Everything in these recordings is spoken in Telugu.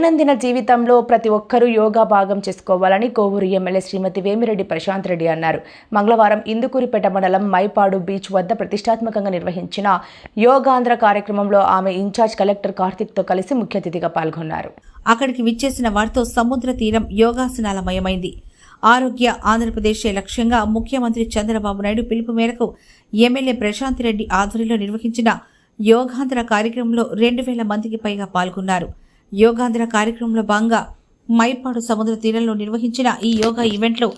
దైనందిన జీవితంలో ప్రతి ఒక్కరూ యోగా భాగం చేసుకోవాలని కోవూరు ఎమ్మెల్యే శ్రీమతి వేమిరెడ్డి ప్రశాంత్ రెడ్డి అన్నారు. మంగళవారం ఇందుకూరిపేట మండలం మైపాడు బీచ్ వద్ద ప్రతిష్టాత్మకంగా నిర్వహించిన యోగాంధ్ర కార్యక్రమంలో ఆమె ఇన్ఛార్జ్ కలెక్టర్ కార్తిక్తో కలిసి ముఖ్య అతిథిగా పాల్గొన్నారు. అక్కడికి విచ్చేసిన వారితో సముద్ర తీరం యోగాసనాలమయమైంది. ఆరోగ్య ఆంధ్రప్రదేశ్ లక్ష్యంగా ముఖ్యమంత్రి చంద్రబాబు నాయుడు పిలుపు మేరకు ఎమ్మెల్యే ప్రశాంత్ రెడ్డి ఆధ్వర్యంలో నిర్వహించిన యోగాంధ్ర కార్యక్రమంలో రెండు వేల మందికి పైగా పాల్గొన్నారు. యోగాంధ్ర కార్యక్రమంలో భాగంగా మైపాడు సముద్ర తీరంలో నిర్వహించిన ఈ యోగా ఈవెంట్లో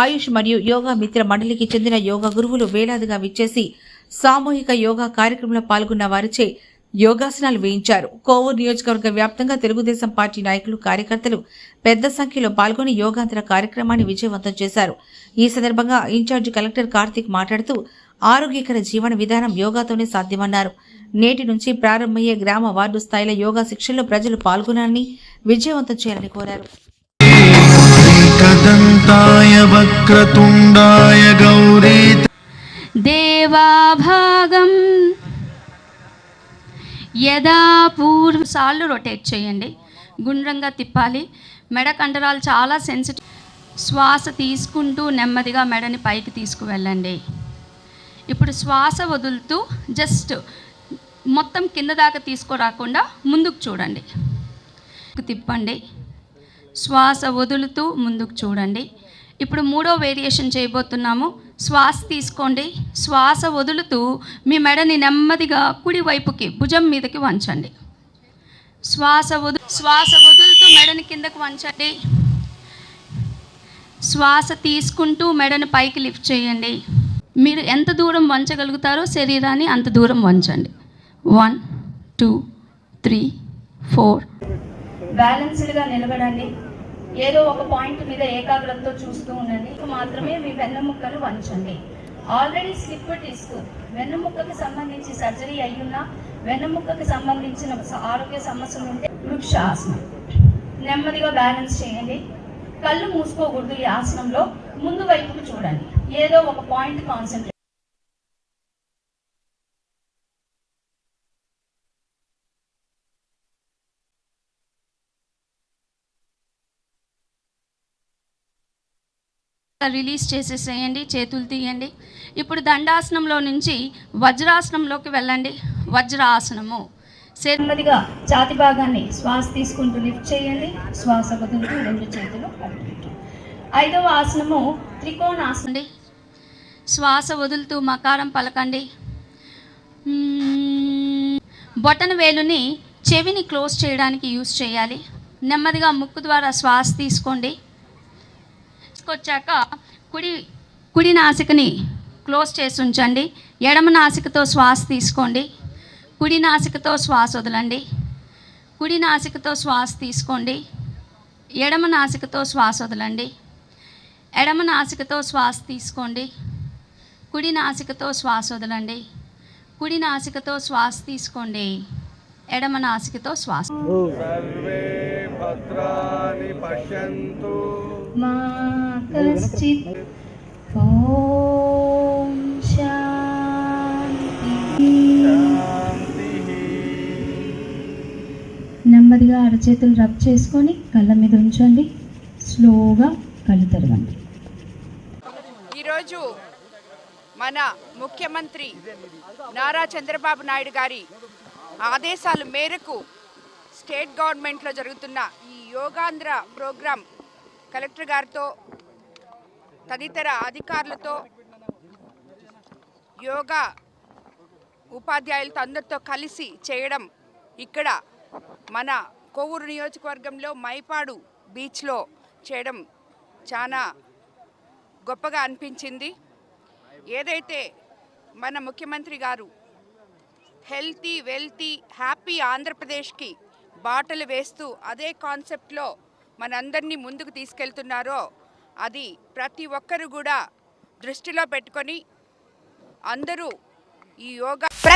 ఆయుష్ మరియు యోగా మిత్ర మండలికి చెందిన యోగా గురువులు వేలాదిగా విచ్చేసి సామూహిక యోగా కార్యక్రమంలో పాల్గొన్న వారిచే యోగాసనాలు వేయించారు. కోవూరు నియోజకవర్గ వ్యాప్తంగా తెలుగుదేశం పార్టీ నాయకులు కార్యకర్తలు పెద్ద సంఖ్యలో పాల్గొని యోగాంతర కార్యక్రమాన్ని విజయవంతం చేశారు. ఈ సందర్భంగా ఇన్ఛార్జి కలెక్టర్ కార్తీక్ మాట్లాడుతూ ఆరోగ్యకర జీవన విధానం యోగాతోనే సాధ్యమన్నారు. నేటి నుంచి ప్రారంభమయ్యే గ్రామ వార్డు స్థాయిలో యోగా శిక్షణలో ప్రజలు పాల్గొనాలని విజయవంతం చేయాలని కోరారు. దేవాభాగం యదా రొటేట్ చేయండి. గుండ్రంగా తిప్పాలి. మెడ కండరాలు చాలా సెన్సిటివ్ శ్వాస తీసుకుంటూ నెమ్మదిగా మెడని పైకి తీసుకువెళ్ళండి. ఇప్పుడు శ్వాస వదులుతూ జస్ట్ మొత్తం కింద దాకా తీసుకురాకుండా ముందుకు చూడండి. తిప్పండి. శ్వాస వదులుతూ ముందుకు చూడండి. ఇప్పుడు మూడో వేరియేషన్ చేయబోతున్నాము. శ్వాస తీసుకోండి. శ్వాస వదులుతూ మీ మెడని నెమ్మదిగా కుడివైపుకి భుజం మీదకి వంచండి. శ్వాస వదు శ్వాస వదులుతూ మెడని కిందకు వంచండి. శ్వాస తీసుకుంటూ మెడని పైకి లిఫ్ట్ చేయండి. మీరు ఎంత దూరం వంచగలుగుతారో శరీరాన్ని అంత దూరం వంచండి. వన్ టూ త్రీ ఫోర్ బ్యాలెన్స్డ్గా నిలబడండి. ఏదో ఒక పాయింట్ మీద ఏకాగ్రతతో చూస్తూ ఉండండి. మాత్రమే మీ వెన్నెముక్కలు వంచండి. ఆల్రెడీ స్లిప్ డిస్క్ వెన్నెముక్కకి సంబంధించి సర్జరీ అయ్యున్నా వెన్నెముక్కకి సంబంధించిన ఆరోగ్య సమస్యలు ఉంటే వృక్షాసనం. నెమ్మదిగా బ్యాలెన్స్ చేయండి. కళ్ళు మూసుకోకూడదు ఈ ఆసనంలో. ముందు వైపుకు చూడండి. ఏదో ఒక పాయింట్ కాన్సన్ట్రేట్ రిలీజ్ చేసేసేయండి చేతులు తీయండి. ఇప్పుడు దండాసనంలో నుంచి వజ్రాసనంలోకి వెళ్ళండి. వజ్రాసనము. నెమ్మదిగా ఛాతి భాగాన్ని శ్వాస తీసుకుంటూ లిఫ్ట్ చేయండి. శ్వాస వదులుతూ రెండు చేతులు ఐదవ ఆసనము త్రికోణాసనం. శ్వాస వదులుతూ మకారం పలకండి. బొటన వేలుని చెవిని క్లోజ్ చేయడానికి యూస్ చేయాలి. నెమ్మదిగా ముక్కు ద్వారా శ్వాస తీసుకోండి. తీసుకొచ్చాక కుడి కుడి నాసికని క్లోజ్ చేసి ఉంచండి. ఎడమ నాసికతో శ్వాస తీసుకోండి. కుడి నాసికతో శ్వాస వదలండి. కుడి నాసికతో శ్వాస తీసుకోండి. ఎడమ నాసికతో శ్వాస వదలండి. ఎడమ నాసికతో శ్వాస తీసుకోండి. కుడి నాసికతో శ్వాస వదలండి. కుడి నాసికతో శ్వాస తీసుకోండి. ఎడమ నాసికతో శ్వాస. మా నెమ్మదిగా అరచేతులు రబ్ చేసుకొని కళ్ళ మీద ఉంచండి. స్లోగా కళ్ళు తెరవండి. ఈరోజు మన ముఖ్యమంత్రి నారా చంద్రబాబు నాయుడు గారి ఆదేశాల మేరకు స్టేట్ గవర్నమెంట్లో జరుగుతున్న ఈ యోగాంధ్ర ప్రోగ్రాం కలెక్టర్ గారితో తదితర అధికారులతో యోగా ఉపాధ్యాయులతో అందరితో కలిసి చేయడం ఇక్కడ మన కొవ్వూరు నియోజకవర్గంలో మైపాడు బీచ్లో చేయడం చాలా గొప్పగా అనిపించింది. ఏదైతే మన ముఖ్యమంత్రి గారు హెల్తీ వెల్తీ హ్యాపీ ఆంధ్రప్రదేశ్కి బాటలు వేస్తూ అదే కాన్సెప్ట్లో మనందరినీ ముందుకు తీసుకెళ్తున్నారో అది ప్రతి ఒక్కరు కూడా దృష్టిలో పెట్టుకొని అందరూ ఈ yoga